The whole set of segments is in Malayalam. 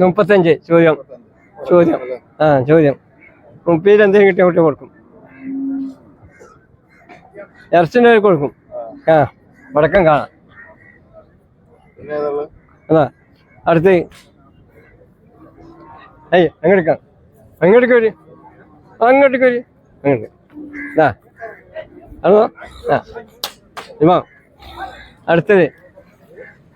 മുപ്പത്തഞ്ച് ചോദ്യം. ചോദ്യം. ആ ചോദ്യം. മുപ്പതിൽ എന്തെങ്കിലും കിട്ടിയ കുട്ടി കൊടുക്കും. ഇറച്ചിന്റെ കൊടുക്കും. ആ വടക്കം കാണാം. അതാ അടുത്ത് അയ്യ അങ്ങോട്ട് അങ്ങോട്ടേക്ക് വരി. അങ്ങോട്ടേക്ക് വരി. അങ്ങോട്ട് ആ അതോ ആ ഇമാ. അടുത്തത്.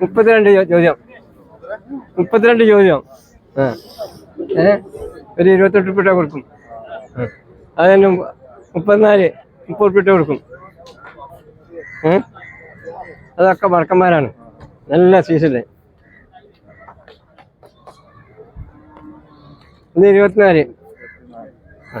മുപ്പത്തിരണ്ട് ചോദ്യം. മുപ്പത്തിരണ്ട് ചോദ്യം. ഒരു ഇരുപത്തെട്ട് ഉപ്പിട്ട കൊടുക്കും. അതിന് മുപ്പത്തിനാല് മുപ്പത് ഉപ്പിട്ട കൊടുക്കും. അതൊക്കെ വടക്കന്മാരാണ്. നല്ല സീസണിൽ ഇത് ഇരുപത്തിനാല്. ആ.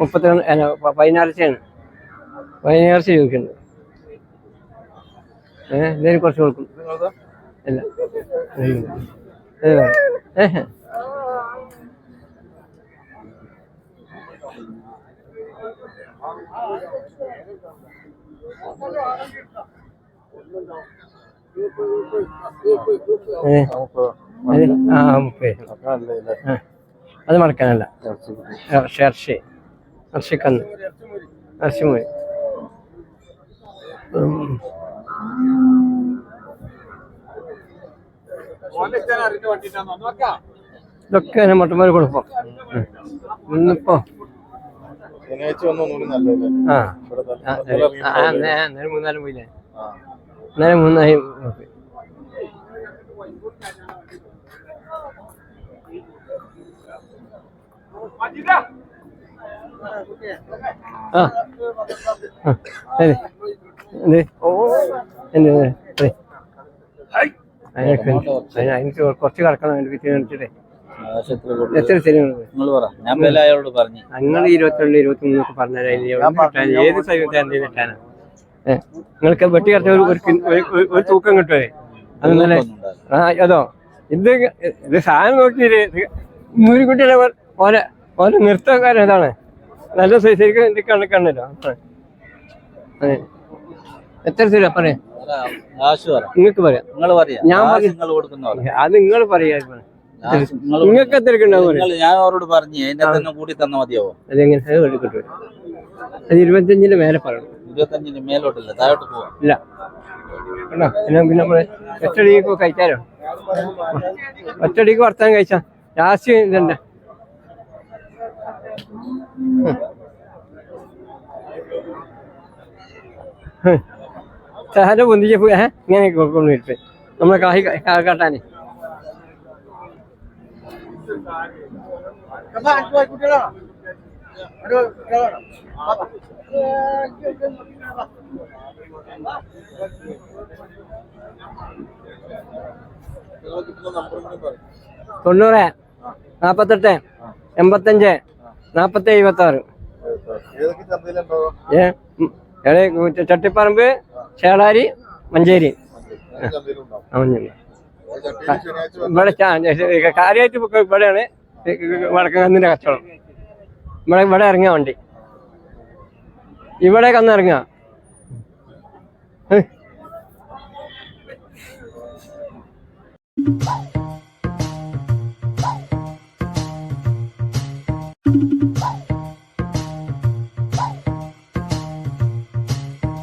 മുപ്പത്തിരണ്ട് അല്ല പ- പതിനാഴ്ചയാണ് പതിനാഴ്ച ചോദിക്കുന്നത് ഏഹ് എന്തെങ്കിലും കുറച്ച് കൊടുക്കും. ഇല്ല. ഏഹ്. അത് മറക്കാനല്ല. ഷെർഷി ഇറച്ചിമോര് ഉം. ഇതൊക്കെ ഞാൻ മട്ടന്മാർ കൊടുക്കും. ഇന്നിപ്പോ. ആ. ഇവിടെ ആ, നല്ല- നല്ല ആ, നേരെ മൂന്നാലും പോയില്ലേ? അന്നേരം നേരെ മൂന്നായി. പോയി. ആ. എന്ത്? ഓ എന്ത്. അതിനൊക്കെ കുറച്ച് കിടക്കണം ആശുപത്രി കൊണ്ട് എത്ര ശരിയാണ് നിങ്ങൾ ഇരുപത്തിരണ്ട് ഇരുപത്തി മൂന്നൊക്കെ പറഞ്ഞാൽ ഏത് സൈവത്തെ എന്തെങ്കിലും കിട്ടാനാ? നിങ്ങൾക്ക് വെട്ടി കറച്ച ഒരു തൂക്കം കിട്ടുമേ അതെന്നല്ലേ ആ അതോ? ഇത് ഇത് സാധനം നോക്കിയിട്ട് മൂരിക്കുട്ടിയുടെ ഓരോ ഓരോ നൃത്തക്കാരൻ ഇതാണ്. നല്ല ശരിക്കും എന്റെ കണ്ണ് കണ്ണില്ല അതെ. എത്ര തരാ പറയാം. നിങ്ങൾക്ക് പറയാം. നിങ്ങൾ പറയാ. ഞാൻ പറയും. നിങ്ങൾ കൊടുക്കുന്ന അത് നിങ്ങൾ പറയാ. നിങ്ങൾക്ക് എത്ര ഞാൻ അവരോട് പറഞ്ഞു കൂടി തന്നാ മതിയാവോ? അതെങ്ങനെ? അത് ഇരുപത്തഞ്ചിന്റെ മേലെ പറയണം. മേലോട്ടില്ല. താഴോട്ട് പോവാം. ഇല്ല. പിന്നെ നമ്മൾ ഒറ്റടിക്ക് കഴിച്ചാലോ ഒറ്റടിക്ക് വർത്താൻ കഴിച്ചാ. ലാസ്റ്റ് ഇതുണ്ട്. സഹന പൊന്തിച്ചപ്പോ ഏഹ്? ഇങ്ങനെ കൊടുക്കുന്നു ഇട്ട് നമ്മളെ കാഹി കാട്ടാനേ. തൊണ്ണൂറ് നാപ്പത്തെട്ട് എൺപത്തഞ്ച് നാപ്പത്തി എഴുപത്തി ആറ് ചട്ടിപ്പറമ്പ് ചേളാരി മഞ്ചേരി. ഇവിടെ കാര്യമായിട്ട് ഇവിടെയാണ് വടക്കങ്ങന്നിന്റെ കച്ചവടം. ഇവിടെ ഇവിടെ ഇറങ്ങിയ വണ്ടി. ഇവിടെ കന്ന് ഇറങ്ങാ.